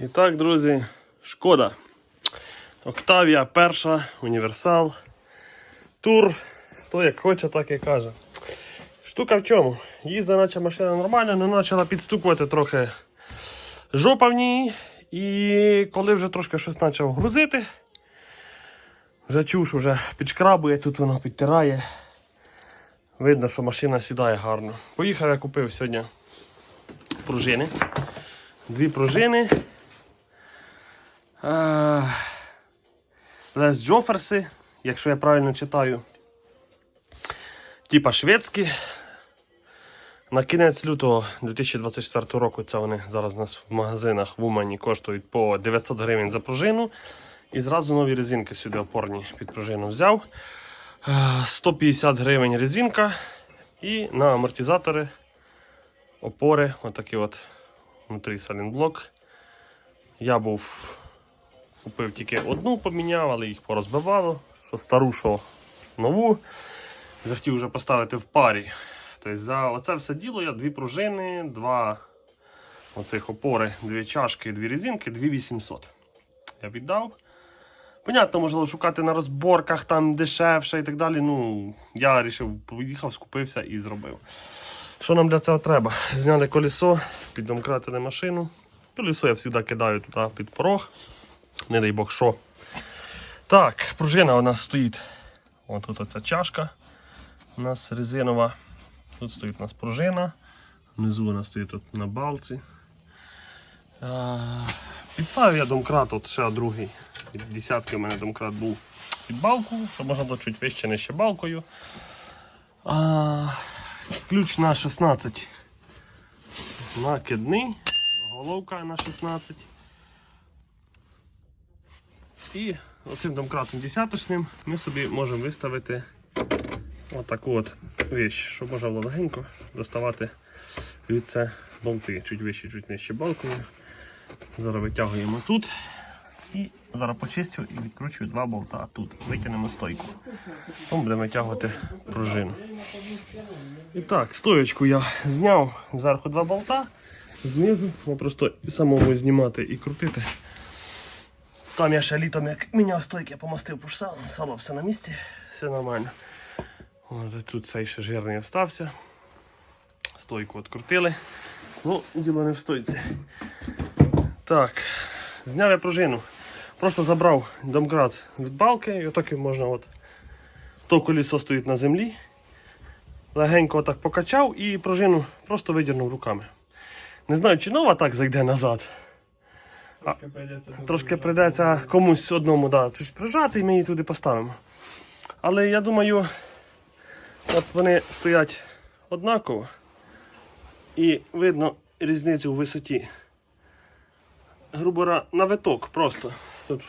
І так, друзі, шкода. Октавія перша, універсал, тур. Хто як хоче, так і каже. Штука в чому? Їздить, наче машина нормальна, але почала підстукувати трохи жопа в ній. І коли вже трошки щось почав грузити, вже чуш вже підшкрабує, тут воно підтирає. Видно, що машина сідає гарно. Поїхав я купив сьогодні пружини. Дві пружини. Е, Лес Джоферси, якщо я правильно читаю. Типа шведські. На кінець лютого 2024 року це вони зараз у нас в магазинах в Умані коштують по 900 гривень за пружину. І зразу нові резинки сюди опорні під пружину взяв. Е, 150 гривень резинка. І на амортизатори опори, отакі от внутрі салінблок. Я був купив тільки одну, поміняв, але їх порозбивало. Що стару, що нову. Захотів вже поставити в парі. Тобто за оце все діло я дві пружини, два оцих опори, дві чашки, дві резинки, 2800. Я віддав. Понятно, можливо, шукати на розборках там дешевше і так далі. Ну, я вирішив, поїхав, скупився і зробив. Що нам для цього треба? Зняли колесо, піддомкратили машину. Колесо я завжди кидаю туди під порог. Не дай Бог що. Так, пружина у нас стоїть. Ось тут оця чашка. У нас резинова. Тут стоїть у нас пружина. Внизу вона стоїть тут на балці. Підставив я домкрат, от ще другий. Від десятки у мене домкрат був під балку, щоб можна було чуть вище нижче балкою. А, ключ на 16 накидний, головка на 16. І оцим домкратом десяточним ми собі можемо виставити отаку от віч, щоб можна було легенько доставати від це болти. Чуть вище, чуть нижче балкою. Зараз витягуємо тут. І зараз почистю і відкручую два болта тут. Витягнемо стойку. Потім будемо витягувати пружину. І так, стоєчку я зняв зверху два болта, знизу ну, просто самому знімати і крутити. Там я ще літом як міняв стойки, я помастив пуш сало все на місці, все нормально. От тут цей ще жирний остався. Стойку відкрутили. Ну, діло не в стойці. Так, зняв я пружину. Просто забрав домкрат від балки і отак можна от. То колесо стоїть на землі. Легенько отак покачав і пружину просто видірнув руками. Не знаю, чи нова так зайде назад. Трошки прийдеться комусь одному да, щось прижати і ми її туди поставимо. Але я думаю, от вони стоять однаково і видно різницю в висоті. Грубо на виток просто. Тут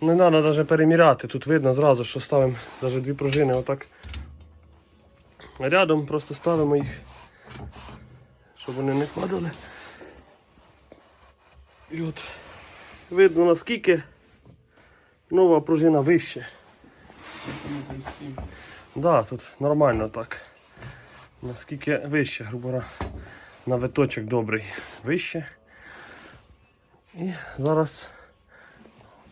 не треба навіть переміряти. Тут видно зразу, що ставимо навіть дві пружини отак рядом, просто ставимо їх, щоб вони не падали. І от видно наскільки нова пружина вище. Да, тут нормально так. Наскільки вище, грубо на виточок добрий вище. І зараз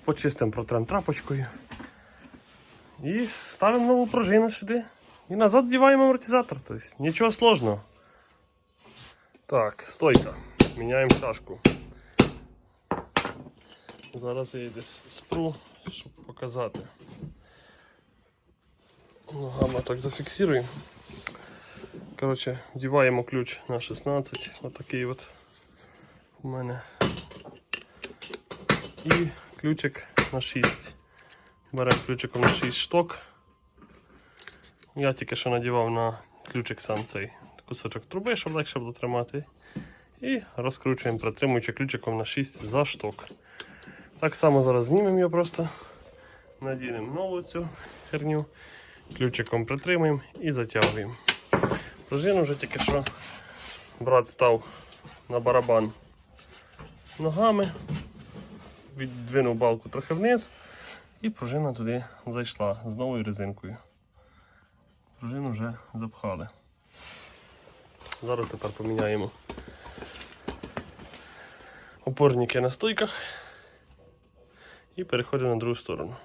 почистимо протрем трапочкою. І ставимо нову пружину сюди. І назад вдіваємо амортизатор. Тобто нічого сложного. Так, стойка. Міняємо чашку. Зараз я її десь спру, щоб показати. Ногами так зафіксуємо. Коротше, вдіваємо ключ на 16. Отакий от у мене. І ключик на 6. Беремо ключиком на 6 шток. Я тільки що надівав на ключик сам цей кусочок труби, щоб легше було тримати. І розкручуємо, притримуючи ключиком на 6 за шток. Так само зараз знімемо його просто, надінемо нову цю херню, ключиком притримуємо і затягуємо. Пружину вже тільки що брат став на барабан ногами, віддвинув балку трохи вниз і пружина туди зайшла з новою резинкою. Пружину вже запхали. Зараз тепер поміняємо опорники на стойках і переходимо на другу сторону.